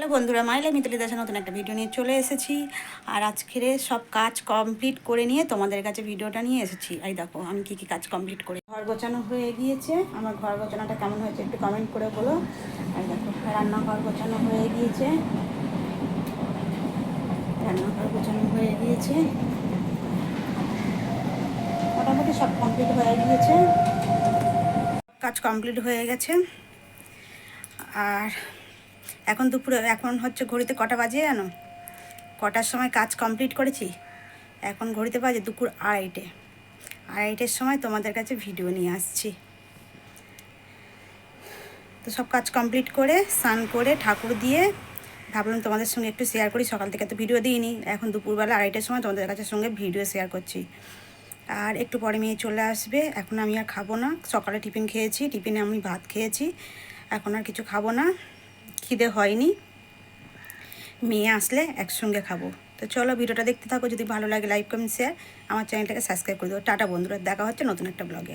Hello বন্ধুরা মাইলা মিতালি দাসের নতুন একটা ভিডিও নিয়ে চলে এসেছি। আর আজকের সব কাজ কমপ্লিট করে নিয়ে তোমাদের কাছে ভিডিওটা নিয়ে এসেছি। এই দেখো, আমি কী কী কাজ কমপ্লিট করে। ঘর গোছানো হয়ে গিয়েছে। আমার ঘর গোছানোটা কেমন হয়েছে একটু কমেন্ট করে বলো। এই দেখো, রান্নাঘর গোছানো হয়ে গিয়েছে। রান্নাঘর গোছানো হয়ে গিয়েছে। মোটামুটি সব কমপ্লিট হয়ে গিয়েছে। কাজ কমপ্লিট হয়ে গেছে। আর এখন দুপুরে, এখন হচ্ছে ঘড়িতে কটা বাজে জানো? কটার সময় কাজ কমপ্লিট করেছি। এখন ঘড়িতে বাজে দুপুর আড়াইটে। আড়াইটের সময় তোমাদের কাছে ভিডিও নিয়ে আসছি। তো সব কাজ কমপ্লিট করে, স্নান করে, ঠাকুর দিয়ে, ভাবলাম তোমাদের সঙ্গে একটু শেয়ার করি। সকাল থেকে তো ভিডিও দিইনি। এখন দুপুরবেলা আড়াইটের সময় তোমাদের কাছে সঙ্গে ভিডিও শেয়ার করছি। আর একটু পরে মেয়ে চলে আসবে। এখন আমি আর খাব না। সকালে টিফিন খেয়েছি। টিফিনে আমি ভাত খেয়েছি। এখন আর কিছু খাব না। খিদে হয়নি। মেয়ে আসলে একসঙ্গে খাব। তো চলো ভিডিওটা দেখতে থাকো। যদি ভালো লাগে লাইক কমেন্ট শেয়ার আমার চ্যানেলটাকে সাবস্ক্রাইব করে দেবো টাটা বন্ধুরা, দেখা হচ্ছে নতুন একটা ব্লগে